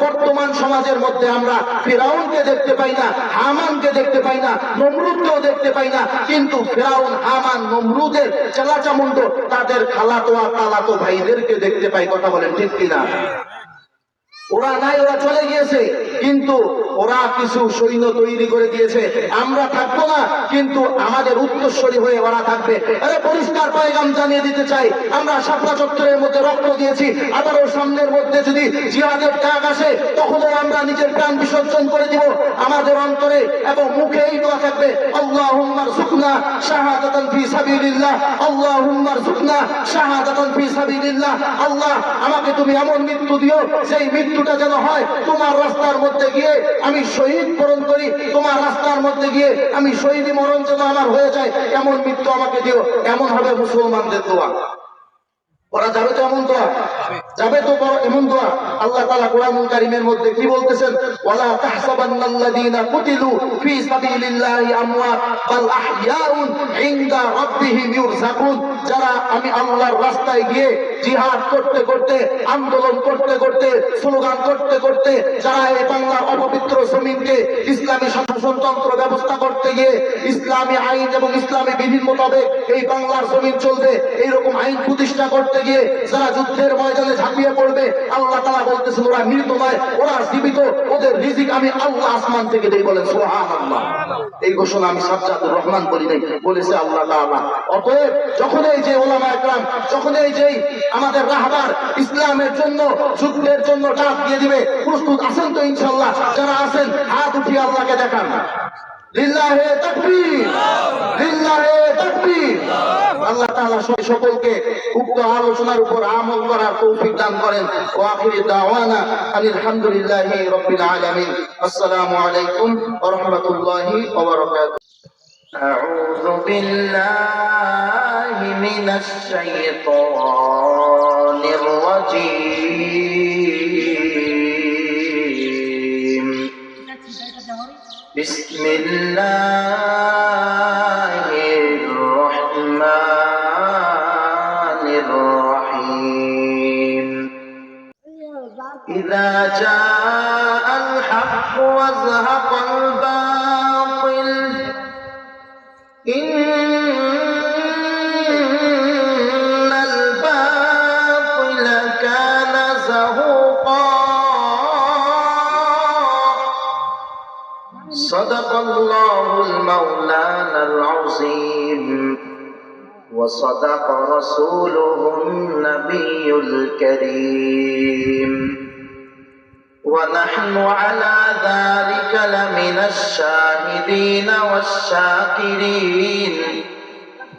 বর্তমান সমাজের মধ্যে আমরা ফেরাউনকে দেখতে পাই না, হামানকে দেখতে পাই না, নমরুদকেও দেখতে পাই না, কিন্তু ফেরাউন, হামান, নমরুদের চেলাচামুন্ড, তাদের খালাতো আর তালাতো ভাইদেরকে দেখতে পাই, কথা বলেন ঠিক কিনা? ওরা নাই, ওরা চলে গিয়েছে। কিন্তু ওরা কিছু সৈন্য তৈরি করে দিয়েছে। আমরা থাকব না, কিন্তু আমাদের উত্তরস্বরী হয়ে ওরা থাকবে। আরে পরিষ্কার পয়গাম জানিয়ে দিতে চাই, আমরা শাপলা চত্বরের মধ্যে রক্ত দিয়েছি। আবারও সামনের মধ্যে যদি জিহাদের ডাক আসে, তখনও আমরা নিজের প্রাণ বিসর্জন করে দিব। আমাদের অন্তরে এবং মুখে এই দোয়া থাকবে আল্লাহ হুম্মার সুকনা শাহাদাতান ফি সাবিলিল্লাহ আল্লাহ হুম্মার সুকনা শাহাদাতান ফি সাবিলিল্লাহ, আল্লাহ, আমাকে তুমি এমন মৃত্যু দিও সেই মৃত্যুটা যেন হয়, তোমার রাস্তার মধ্যে গিয়ে আমি শহীদ বরণ করি, তোমার রাস্তার মধ্যে গিয়ে আমি শহীদ মরণ যেন আমার হয়ে যায়, এমন মৃত্যু আমাকে দিও, এমন হবে মুসলমানদের দোয়া। ওরা যাবে তো এমন দোয়া? যাবে তো বড় এমন দোয়া আল্লাহ তাআলা কোরআনুল কারীমের মধ্যে কি বলতেছেন? ওয়ালা তাহসাবান্নাল্লাযীনা কুতিলু ফি সাবিলিল্লাহি আমওয়াত, বাল আহইয়াউন ইনদা রাব্বিহিম ইউরযাকুন যারা আমি আল্লাহর রাস্তায় গিয়ে জিহাদ করতে করতে, আন্দোলন করতে করতে, স্লোগান করতে করতে, যারা এই বাংলার অপবিত্র ইসলামী শাসনতন্ত্র ব্যবস্থা করতে গিয়ে ইসলামী আইন এবং ইসলামী বিধির মোতাবেক এই বাংলার জমিন চলবে, এইরকম আইন প্রতিষ্ঠা করতে গিয়ে যারা যুদ্ধের ময়দানে ঝাঁপিয়ে পড়বে আল্লাহ তারা বলতেছেন ওরা মৃত নয়, ওরা জীবিত, ওদের রিজিক আমি আল্লাহ আসমান থেকে দেই বলেন এই ঘোষণা আমি সাজ্জাদুর রহমান করি নাই, বলেছে আল্লাহ তাআলা। অতএব যখন এই যে ওলামা একরাম, যখন এই যে আমাদের রাহবার ইসলামের জন্য, যুদ্ধের জন্য ডাক দিয়ে দিবে, প্রস্তুত আছেন তো ইনশাল্লাহ যারা আছেন, হাত উঠিয়ে আল্লাহকে দেখান। লিল্লাহে তাকবীর লিল্লাহে তাকবীর আল্লাহ তাআলা সব- সকলকে উক্ত আলোচনার উপর আমল করার তৌফিক দান করেন ওয়া আখিরি দাওয়ানা আলহামদুলিল্লাহি রাব্বিল আলামিন আসসালামু আলাইকুম ওয়া রাহমাতুল্লাহি ওয়া বারাকাতুহু أعوذ بالله من الشيطان الرجيم بسم الله الرحمن الرحيم. إذا جاء الحق وزهق وصدق رسوله النبي الكريم. ونحن على ذلك لمن الشاهدين والشاكرين.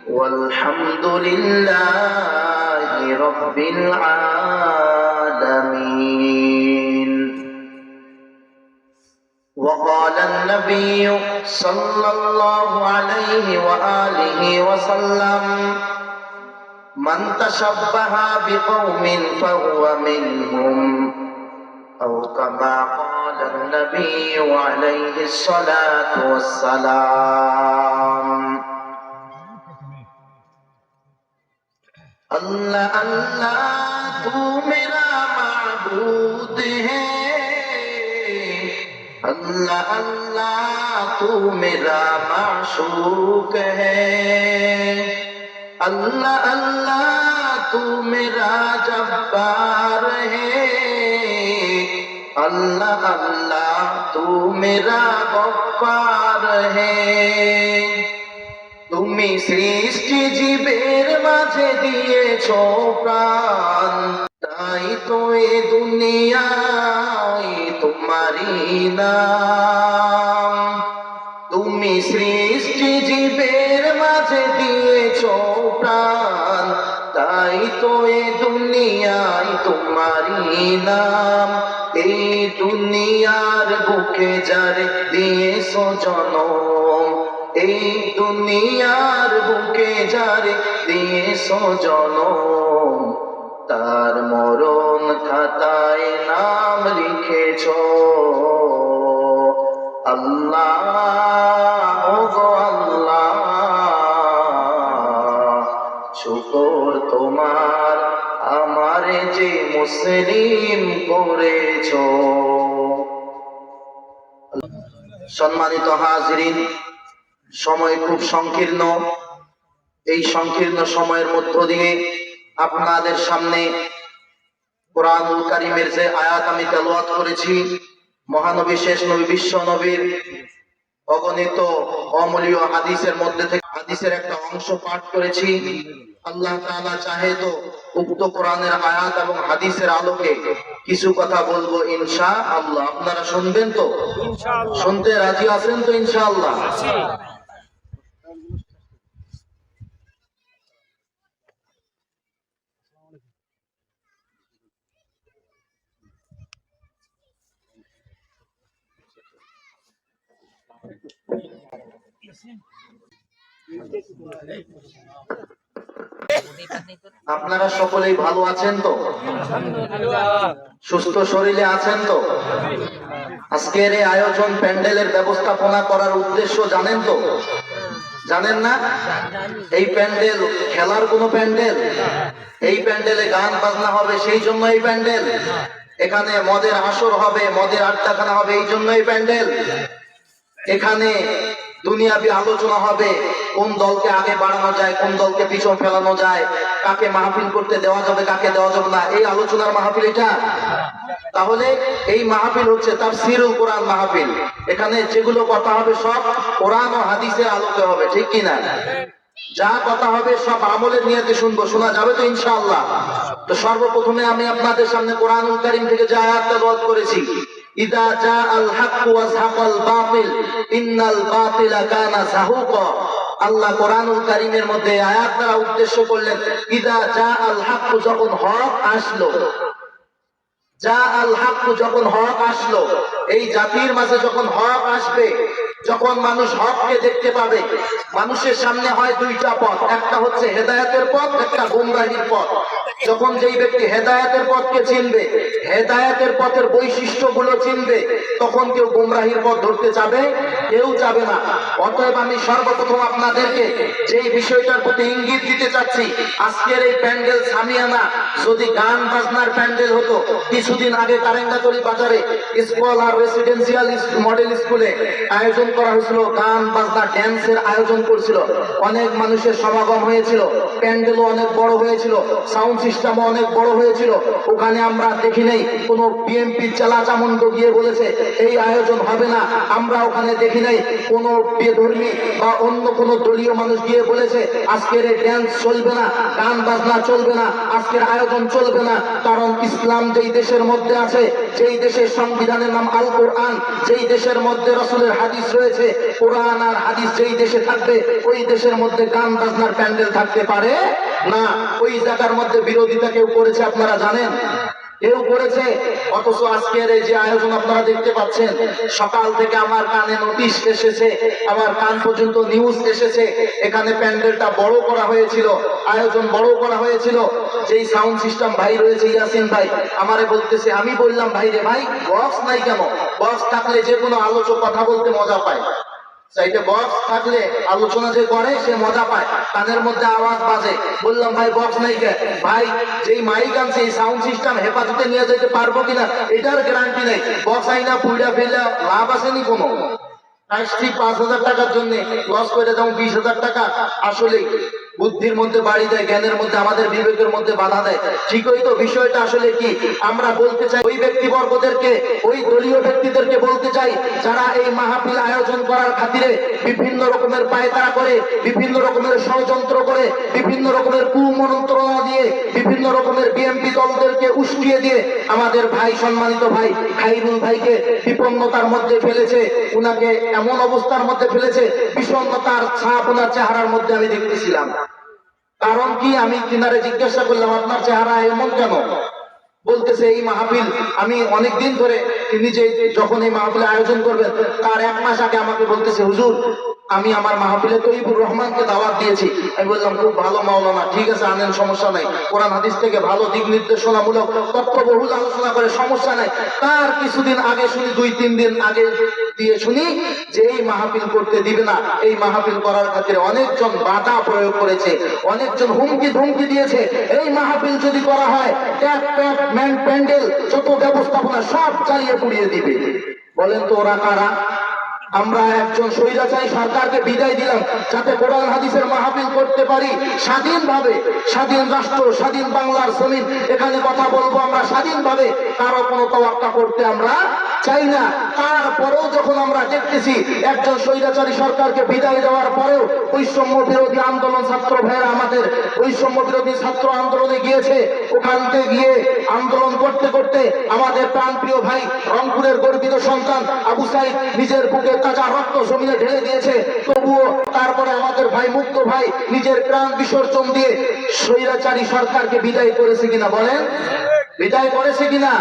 والحمد لله رب العالمين. النبي صلى الله عليه وآله وسلم. من تشبه بقوم فهو منهم. أو كما قال النبي عليه الصلاة والسلام. اللہ اللہ تو میرا معبود ہے अल्लाह अल्लाह, तू मेरा माशूक है। अल्लाह अल्लाह, तू मेरा जब्बार है। अल्लाह अल्लाह, तू मेरा गफ्फार है। তুমি সৃষ্টি জীবের মাঝে দিয়েছ প্রাণ তাই তো এ দুনিয়া তোমারই নাম। তুমি সৃষ্টি জীবের মাঝে দিয়েছ প্রাণ। তাই তো এ দুনিয়ায় তোমারই নাম। এই দুনিয়ার বুকে যারে দিয়েছ জনম, এই দুনিয়ার বুকে যারে দিয়েছ জনম। তার মরণ খাতায় নাম লিখেছ। আল্লাহ আল্লাহ, শুকর তোমার, আমারে যে মুসলিম করেছ। সম্মানিত হাজরিন, সময় খুব সংকীর্ণ। এই সংকীর্ণ সময়ের মধ্য দিয়ে আপনাদের সামনে কোরআনুল কারিমের যে আয়াত আমি তেলাওয়াত করেছি মহানবী শেষ নবী বিশ্ব নবীর অগণিত অমূল্য হাদিসের মধ্যে থেকে হাদিসের একটা অংশ পাঠ করেছি। আল্লাহ তাআলা চাহে তো উক্ত কোরআনের আয়াত এবং হাদিসের আলোকে কিছু কথা বলব ইনশা আল্লাহ আপনারা শুনবেন তো? শুনতে রাজি আছেন তো ইনশাআল্লাহ? আপনারা সকলেই ভালো আছেন তো? সুস্থ শরীরে আছেন তো? আজকের এই আয়োজন প্যান্ডেলের ব্যবস্থাপনা করার উদ্দেশ্য জানেন তো? জানেন না? এই প্যান্ডেল খেলার কোনো প্যান্ডেল? এই প্যান্ডেলে গান বাজনা হবে, সেই জন্য এই প্যান্ডেল। এখানে মদের আসর হবে, মদের আড্ডাখানা হবে, এই জন্য এই প্যান্ডেল। এখানে দুনিয়াবি আলোচনা হবে, কোন দলকে আগে বাড়ানো যায়, কোন দলকে পিছন ফেলানো যায়, কাকে মাহফিল করতে দেওয়া যাবে, কাকে দেওয়া যাবে না, এই আলোচনার মাহফিল এটা? তাহলে এই মাহফিল হচ্ছে তার সিরুল কোরআন মাহফিল। এখানে যেগুলো কথা হবে সব কোরআন ও হাদিসের আলোকে হবে, ঠিক কিনা যা কথা হবে সব আমলের নিয়তে শুনব, শোনা যাবে তো ইনশাআল্লাহ। তো সর্বপ্রথমে আমি আপনাদের সামনে কোরআন কারীম থেকে যা আয়াত তেলাওয়াত করেছি ইদা জা আল হক ওয়া যাকাল বাতিল, ইন্নাল কানা আল্লাহ কোরআনুল মধ্যে আয়াত দ্বারা উদ্দেশ্য করলেন, ইদা জা আল হক যখন হক আসলো যা আল হক যখন হক আসলো, এই জাতির মাঝে যখন হক আসবে, যখন মানুষ হককে দেখতে পাবে, মানুষের সামনে হয় দুইটা পথ, একটা হচ্ছে হেদায়েতের পথ, একটা গুমরাহির পথ। যখন যেই ব্যক্তি হেদায়েতের পথকে চিনবে, হেদায়েতের পথের বৈশিষ্ট্যগুলো চিনবে, তখন কেউ গুমরাহির পথ ধরতে যাবে, কেউ যাবে না। অতএব আমি সর্বপ্রথম আপনাদেরকে যেই বিষয়টার প্রতি ইঙ্গিত দিতে চাচ্ছি, আজকের এই প্যান্ডেল সামিয়ানা, যদি গান বাজনার প্যান্ডেল হতো, কিছুদিন আগে কারেঙ্গাতলি বাজারে স্কুল আর রেসিডেন্সিয়াল মডেল স্কুলে আয়োজন করা হয়েছিল, গান বাজনা ড্যান্সের আয়োজন করছিল। অনেক মানুষের সমাগম হয়েছিল, প্যান্ডেলও অনেক বড় হয়েছিল, সাউন্ড সিস্টেমও অনেক বড় হয়েছিল। ওখানে আমরা দেখি নেই, কোনো বিএনপি জেলা চামুন্ড গিয়ে বলেছে, এই আয়োজন হবে না। আমরা ওখানে দেখি নাই, কোনো বেধর্মী বা অন্য কোনো দলীয় মানুষ গিয়ে বলেছে, আজকের এই ড্যান্স চলবে না, গান বাজনা চলবে না, আজকের আয়োজন চলবে না। কারণ ইসলাম যেই দেশের মধ্যে আছে, যেই দেশের সংবিধানের নাম আল কোরআন যেই দেশের মধ্যে রসুলের হাদিস রয়েছে, কোরআন আর হাদিস যেই দেশে থাকবে, ওই দেশের মধ্যে গান বাজনার প্যান্ডেল থাকতে পারে না। ওই জায়গার মধ্যে বিরোধিতা কেউ করেছে আপনারা জানেন? কেউ করেছে। অথচ আজকের এই যে আয়োজন আপনারা দেখতে পাচ্ছেন, সকাল থেকে আমার কানে নোটিশ এসেছে, আমার কান পর্যন্ত নিউজ এসেছে। এখানে প্যান্ডেলটা বড় করা হয়েছিল, আয়োজন বড় করা হয়েছিল। যেই সাউন্ড সিস্টেম ভাই রয়েছে, ইয়াসিন ভাই, আমারে বলতেছে, আমি বললাম, ভাই রে ভাই বক্স নাই কেন? বক্স থাকলে যে কোনো আলোচক কথা বলতে মজা পায়। সাইডে বক্স থাকলে আলোচনা যে করে, সে মজা পায়। কানের মধ্যে আওয়াজ বাজে। বললাম, ভাই বক্স নাই কে ভাই, যেই মাইক আনছে, এই সাউন্ড সিস্টেম হেফাজতে নিয়ে যেতে পারব কিনা, এটার গ্যারান্টি নেই। বক্স আইনা, পুইডা ফেলে লাভ আসেনি কোনো। পাঁচ হাজার টাকার জন্য লস করে যেমন বিশ হাজার টাকা। আসলে বুদ্ধির মধ্যে বাড়ি দেয়, জ্ঞানের মধ্যে, আমাদের বিবেকের মধ্যে বাধা দেয়। ঠিকই তো বিষয়টা আসলে কি? আমরা বলতে চাই ওই ব্যক্তিবর্গদেরকে, ওই দলীয় ব্যক্তিদেরকে বলতে চাই, যারা এই মাহফিল আয়োজন করার খাতিরে বিভিন্ন রকমের পায়তারা করে, বিভিন্ন রকমের ষড়যন্ত্র করে, বিভিন্ন রকমের কুমন্ত্রণা দিয়ে, বিভিন্ন রকমের বিএমপি দলদেরকে উস্কিয়ে দিয়ে আমাদের ভাই, সম্মানিত ভাই, খাইরুল ভাইকে বিপন্নতার মধ্যে ফেলেছে, উনাকে এমন অবস্থার মধ্যে ফেলেছে, বিষণ্ণতার ছাপ ওনার চেহারার মধ্যে আমি দেখতেছিলাম। কারণ কি? আমি কিনারে জিজ্ঞাসা করলাম, আপনার চেহারা এমন কেন? বলতেছে, এই মাহফিল আমি অনেক দিন ধরে যে যখন এই মাহফিল আয়োজন করবেন, তার এক মাস আগে আমাকে বলতেছে, হুজুর আমি আমার মাহফিলে তৈবুর রহমানকে দাওয়াত দিয়েছি। আমি বললাম, খুব ভালো, মাওলানা, ঠিক আছে, আনেন, সমস্যা নাই। কোরআন হাদিস থেকে ভালো দিক নির্দেশনামূলক তত্ত্ববহুল আলোচনা করে সমস্যা নাই। তার কিছুদিন আগে শুনি, দুই, তিন দিন আগে দিয়ে শুনি, যে এই মাহফিল করতে দিবে না। এই মাহফিল করার খাতিরে অনেকজন বাধা প্রয়োগ করেছে, অনেকজন হুমকি ধুমকি দিয়েছে। এই মাহফিল যদি করা হয়, ট্যাপ ট্যাপ, ম্যান, প্যান্ডেল, যত ব্যবস্থাপনা সব চালিয়ে পুড়িয়ে দিবে। বলেন তো ওরা কারা? আমরা একজন স্বৈরাচারী সরকারকে বিদায় দিলাম যাতে কোরআন হাদিসের মাহফিল করতে পারি। স্বাধীনভাবে স্বাধীন রাষ্ট্র, স্বাধীন বাংলার জমিন, এখানে কথা বলব আমরা স্বাধীনভাবে। কারও কোনো তোয়াক্কা করতে আমরা চাই না। তারপরেও যখন আমরা দেখতেছি একজন স্বৈরাচারী সরকারকে বিদায় দেওয়ার পরেও বৈষম্য বিরোধী আন্দোলন ছাত্র ভাইয়েরা আমাদের বৈষম্য বিরোধী ছাত্র আন্দোলনে গিয়েছে। ওখানতে গিয়ে আন্দোলন করতে করতে আমাদের প্রাণপ্রিয় ভাই রংপুরের গর্বিত সন্তান আবু সাইদ নিজের বুকে রক্ত জমিনে ঢেলে দিয়েছে। তবুও তারপরে আমাদের ভাই মুক্ত ভাই নিজের প্রাণ বিসর্জন দিয়ে স্বৈরাচারী সরকারকে বিদায় করেছে কিনা বলেন? বিদায় করেছে কিনা?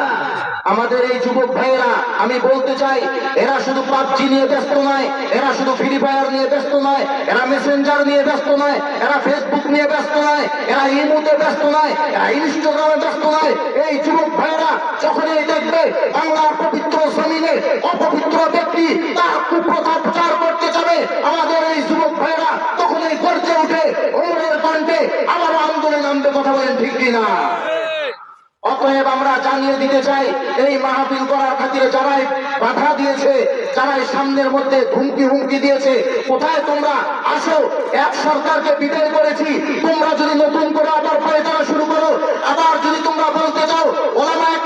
আমাদের এই যুবক ভাইয়েরা, আমি বলতে চাই, এরা শুধু পাবজি নিয়ে ব্যস্ত নয়, এরা শুধু ফ্রি ফায়ার নিয়ে ব্যস্ত নয়, এরা মেসেঞ্জার নিয়ে ব্যস্ত নয়, এরা ফেসবুক নিয়ে ব্যস্ত নয়, এরা ইমুতে ব্যস্ত নয়, এরা ইনস্টাগ্রামে ব্যস্ত নয়। এই যুবক ভাইয়েরা যখন দেখবে বাংলার পবিত্র জমিনে অপবিত্র ব্যক্তি, তার কুপ্রথা প্রচার করতে যাবে। আমাদের এই যুবক ভাইয়েরা তখনই গর্জে উঠে ওমরের কণ্ঠে আবার আন্দোলন নামবে কথা বলেন ঠিক কিনা? অতএব আমরা জানিয়ে দিতে চাই, এই মাহফিল করার খাতিরে যারাই বাধা দিয়েছে, যারাই সামনের মধ্যে ধুমকি হুমকি দিয়েছে, কোথায় তোমরা? আসো, এক সরকারকে বিদায় করেছি। তোমরা যদি নতুন করে আবার পরিচালনা শুরু করো, আবার যদি তোমরা বলতে চাও ওলামা একরামদেরকে তোমরা একটা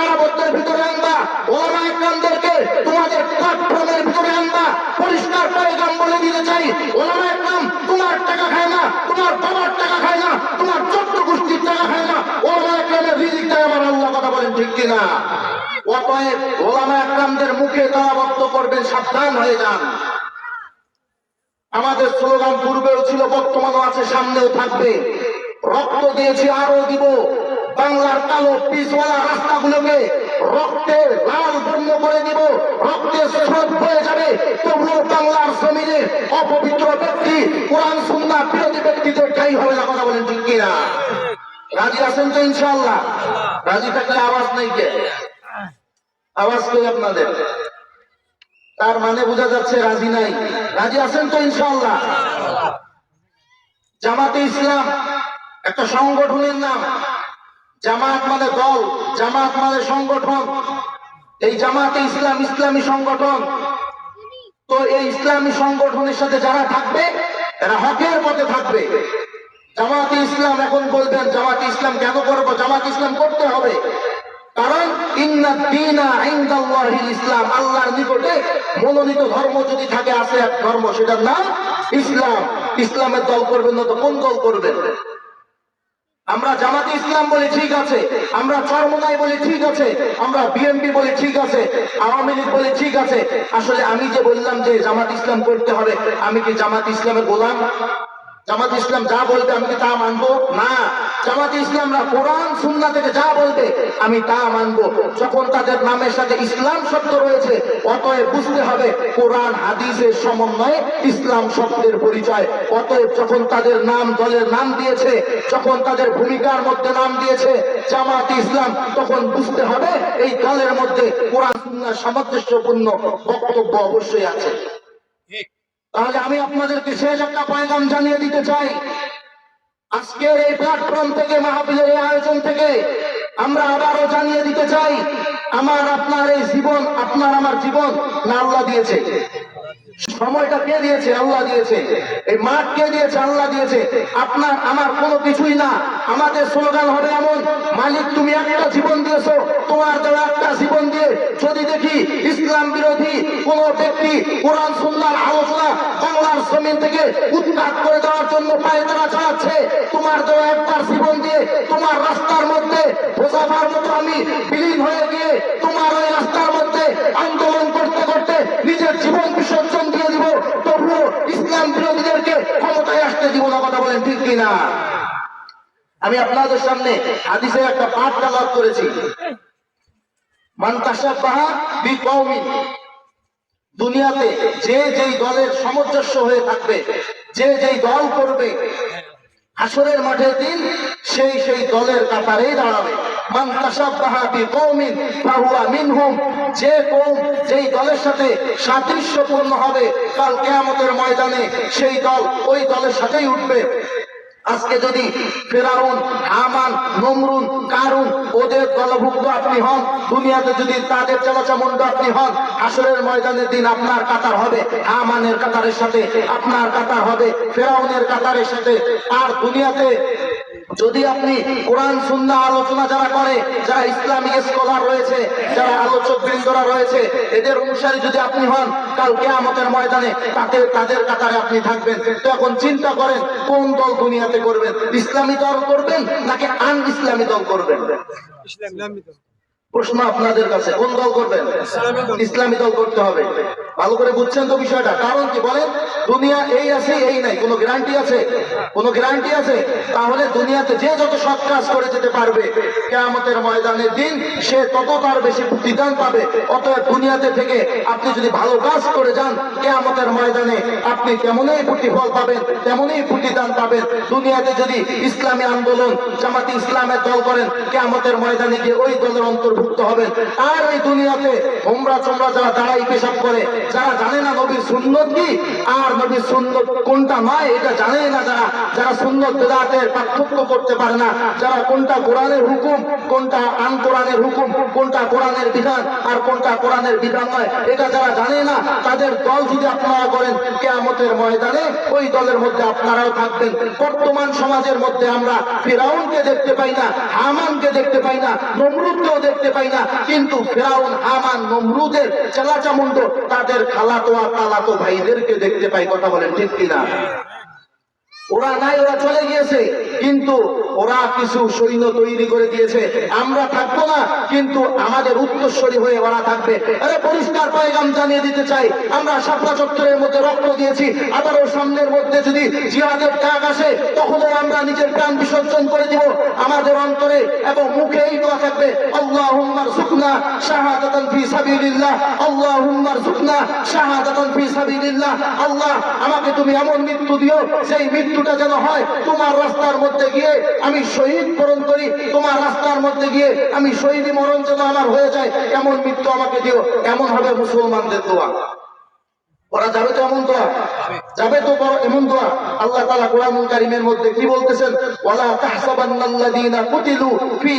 কারাবদ্ধের ভিতরে আনবা। ওলামা একরামদেরকে তোমাদের প্ল্যাটফর্মের ভিতরে আনবা। পরিষ্কার পয়গাম বলে দিতে চাই। ওলামা একরাম তোমার টাকা খায় না, তোমার বাবার টাকা খায় না, তোমার চোদ্দ গোষ্ঠীর টাকা খায় না। ওলামা একরামের রিজিক আমার আল্লাহ কথা বলেন ঠিক কিনা? অতএব ওলামা একরামদের মুখে তারাবদ্ধ করবেন, সাবধান হয়ে যান। আমাদের স্লোগান পূর্বেও ছিল, বর্তমানও আছে, সামনেও থাকবে। রক্ত দিয়েছি, আরও দিব। বাংলার কালো পিসওয়ালা রাস্তাগুলোকে রক্তে লাল বর্ণ করে দিব রক্তের স্রোত বয়ে যাবে। তবুও বাংলার জমিনে অপবিত্র ব্যক্তি, কোরআন, সুন্না, বিরোধী ব্যক্তিদের ঠাই হবে না কথা বলেন ঠিক কিনা? রাজি আছেন তো ইনশাল্লাহ রাজি থাকলে আওয়াজ নেই কে? আওয়াজ কই আপনাদের। তার মানে বোঝা যাচ্ছে রাজি নাই। রাজি আছেন তো ইনশাল্লাহ জামাতে ইসলাম, একটা সংগঠনের নাম। জামাত মানে দল, জামাত মানে সংগঠন। এই জামাতে ইসলাম, ইসলামী সংগঠন। তো এই ইসলামী সংগঠনের সাথে যারা থাকবে এরা হকের পথে থাকবে। জামাতে ইসলাম এখন বলবেন, জামাতে ইসলাম কেন করব? জামাত ইসলাম করতে হবে। কারণ ইসলাম, আল্লাহর নিকটে মনোনীত ধর্ম যদি থাকে, আছে এক ধর্ম, সেটার নাম ইসলাম। ইসলামের দল করবেন না তো কোন দল করবেন? আমরা জামাতে ইসলাম বলে ঠিক আছে, আমরা চরমনাই বলে ঠিক আছে, আমরা বিএনপি বলে ঠিক আছে, আওয়ামী লীগ বলে ঠিক আছে। আসলে আমি যে বললাম যে জামাত ইসলাম করতে হবে, আমি কি জামাত ইসলামের গোলাম? জামাত ইসলাম যা বলবে আমি তা মানবো? না। জামাত ইসলামরা কোরআন সুন্না থেকে যা বলবে আমি তা মানবো। যখন তাদের নামের সাথে ইসলাম শব্দ রয়েছে, অতএব বুঝতে হবে কোরআন, হাদিসের সমন্বয়ে ইসলাম শব্দের পরিচয়। অতএব যখন তাদের নাম দলের নাম দিয়েছে, যখন তাদের ভূমিকার মধ্যে নাম দিয়েছে জামাত ইসলাম, তখন বুঝতে হবে এই দলের মধ্যে কোরআন সুন্নার সামঞ্জস্যপূর্ণ বক্তব্য অবশ্যই আছে। তাহলে আমি আপনাদেরকে শেষ একটা পয়গাম জানিয়ে দিতে চাই। আজকের এই প্ল্যাটফর্ম থেকে, মাহফিলের আয়োজন থেকে আমরা আবারও জানিয়ে দিতে চাই, আমার, আপনার এই জীবন, আপনার আমার জীবন, না আল্লাহ দিয়েছে। সময়টা কে দিয়েছে? আল্লাহ দিয়েছে। এই মাঠ কে দিয়েছে? আল্লাহ দিয়েছে। আপনার, আমার কোনো কিছুই না। আমাদের স্লোগান হবে এমন, মালিক, তুমি একটা জীবন দিয়েছ। তোমার দেওয়া একটা জীবন দিয়ে যদি দেখি ইসলাম বিরোধী কোন ব্যক্তি কোরআন সুন্নার আলোচনা বাংলার জমিন থেকে উৎখাত করে দেওয়ার জন্য পায়তারা চালাচ্ছে, তোমার দেওয়া একটার জীবন দিয়ে তোমার রাস্তার মধ্যে বোঝাবার মতো আমি বিলীন হয়ে গিয়ে তোমার ওই রাস্তার মধ্যে আন্দোলন করতে করতে নিজের জীবন বিসর্জন দিয়ে দিব। তবুও ইসলাম বিরোধীদেরকে ক্ষমতায় আসতে দিব না কথা বলেন ঠিক কিনা? আমি আপনাদের সামনে হাদিসের একটা পাঠ লাভ করেছি। দুনিয়াতে যে যেই দলের সামঞ্জস্য হয়ে থাকবে, যে যেই দল করবে হাসরের মাঠের দিন সেই সেই দলের কাতারেই দাঁড়াবে। ময়দানে সেই দল ওই দলের সাথেই উঠবে। আজকে যদি ফেরাউন, হামান কারুন ওদের দলভুক্ত আপনি হন, দুনিয়াতে যদি তাদের চালাচামুন্ড আপনি হন আসরের ময়দানের দিন আপনার কাতার হবে, হামানের কাতারের সাথে আপনার কাতার হবে, ফেরাউনের কাতারের সাথে। আর দুনিয়াতে যদি আপনি কোরআন, সুন্নাহ, আলোচনা যারা করে, যারা ইসলামিক স্কলার রয়েছে, যারা আলোচক বৃন্দরা রয়েছে, এদের অনুসারী যদি আপনি হন, কাল কেয়ামতের ময়দানে তাতে তাদের কাতারে আপনি থাকবেন। তো এখন চিন্তা করেন, কোন দল দুনিয়াতে করবেন? ইসলামী দল করবেন নাকি আন ইসলামী দল করবেন? প্রশ্ন আপনাদের কাছে, কোন দল করবেন? ইসলামী দল করতে হবে। ভালো করে বুঝছেন তো বিষয়টা? কারণ কি বলেন? দুনিয়া এই আছে, এই নাই। কোনো গ্যারান্টি আছে? কোনো গ্যারান্টি আছে? তাহলে দুনিয়াতে যে যত সৎ কাজ করে যেতে পারবে, কেয়ামতের ময়দানের দিন, সে তত তার বেশি প্রতিদান পাবে। অতএব দুনিয়াতে থেকে আপনি যদি ভালো কাজ করে যান, কেয়ামতের ময়দানে আপনি তেমনই প্রতিফল পাবেন, তেমনই প্রতিদান পাবেন। দুনিয়াতে যদি ইসলামী আন্দোলন, জামাতি ইসলামের দল করেন, কেয়ামতের ময়দানে গিয়ে ওই দলের অন্তর্ভুক্ত হবেন। আর এই দুনিয়াতে হোমরা চোমরা যারা দাঁড়াই পেশাব করে, যারা জানে না নবীর সুন্নত কি, আর নবীর সুন্নত কোনটা নয় এটা জানে না যারা। যারা সুন্নত বেদাতের পার্থক্য করতে পারে না, যারা কোনটা কোরআনের হুকুম, কোনটা আন কোরআনের হুকুম, কোনটা কোরআনের বিধান আর কোনটা কোরআনের বিধান নয়, এটা যারা জানে না, তাদের দল যদি আপনারা করেন, কেয়ামতের ময়দানে ওই দলের মধ্যে আপনারাও থাকবেন। বর্তমান সমাজের মধ্যে আমরা ফেরাউনকে দেখতে পাই না, হামানকে দেখতে পাই না, নমরুদকেও দেখতে পাই না, কিন্তু ফেরাউন, হামান, নমরুদের চেলাচামুন্ড, তাদের খালাতো আর তালাতো ভাইদেরকে দেখতে পাই। কথা বলেন ঠিক কিনা? ওরা নাই, ওরা চলে গিয়েছে। কিন্তু ওরা কিছু সৈন্য তৈরি করে দিয়েছে। আমরা থাকব না, কিন্তু আমাদের উত্তরস্বরী হয়ে ওরা থাকবে। আরে পরিষ্কার পয়গাম জানিয়ে দিতে চাই, আমরা শাপলা চত্বরের মধ্যে রক্ত দিয়েছি। আবারও সামনের মধ্যে যদি জিহাদের ডাক আসে তখনও আমরা নিজের প্রাণ বিসর্জন করে দিব আমাদের অন্তরে এবং মুখে এই দোয়া থাকবে আল্লাহ হুম্মার সুকনা শাহাদাতান ফি সাবিলিল্লাহ আল্লাহ হুম্মার সুকনা শাহাদাতান ফি সাবিলিল্লাহ, আল্লাহ, আমাকে তুমি এমন মৃত্যু দিও সেই মৃত্যুটা যেন হয়, তোমার রাস্তার মধ্যে গিয়ে আমি শহীদ বরণ করি, তোমার রাস্তার মধ্যে গিয়ে আমি শহীদ মরণ যেন আমার হয়ে যায়, এমন মৃত্যু আমাকে দিও, এমন হবে মুসলমানদের দোয়া। ওরা যাবে তো এমন দোয়া? যাবে তো এমন দোয়া? আল্লাহ তাআলা কোরআনুল কারীমের মধ্যে কি বলতেছেন? ওয়ালা তাহসাবান্নাল্লাযীনা কুতিলু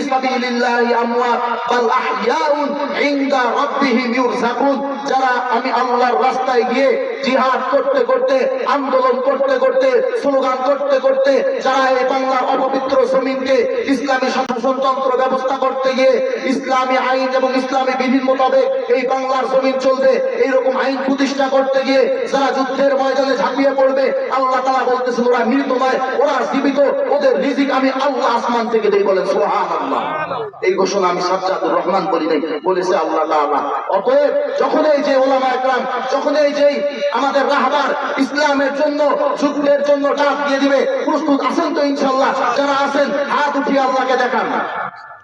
সাবিলিল্লাহি আমওয়াত, বাল আহইয়াউন ইনদা রাব্বিহিম ইউরযাকুন। যারা আমি আল্লাহর রাস্তায় গিয়ে জিহাদ করতে করতে, আন্দোলন করতে করতে, স্লোগান করতে করতে, যারা এই বাংলার অপবিত্র জমিনকে ইসলামী শাসনতন্ত্র ব্যবস্থা করতে গিয়ে ইসলামী আইন এবং ইসলামী বিধির মোতাবেক এই বাংলার জমিন চলবে, এইরকম আইন প্রতিষ্ঠা করতে গিয়ে যারা যুদ্ধের ময়দানে ঝাঁপিয়ে পড়বে। আল্লাহ তারা বলতেছেন, ওরা মৃত নয় ওরা জীবিত, ওদের রিজিক আমি আল্লাহ আসমান থেকে বলেন এই ঘোষণা আমি সাজ্জাদুর রহমান নাই, বলেছে আল্লাহ তাআলা। অতএব যখন এই যে ওলামা যখন এই যে আমাদের রাহবার ইসলামের জন্য, যুদ্ধের জন্য ডাক দিয়ে দিবে, প্রস্তুত আছেন তো ইনশাল্লাহ যারা আছেন, হাত উঠিয়ে আল্লাহকে দেখান।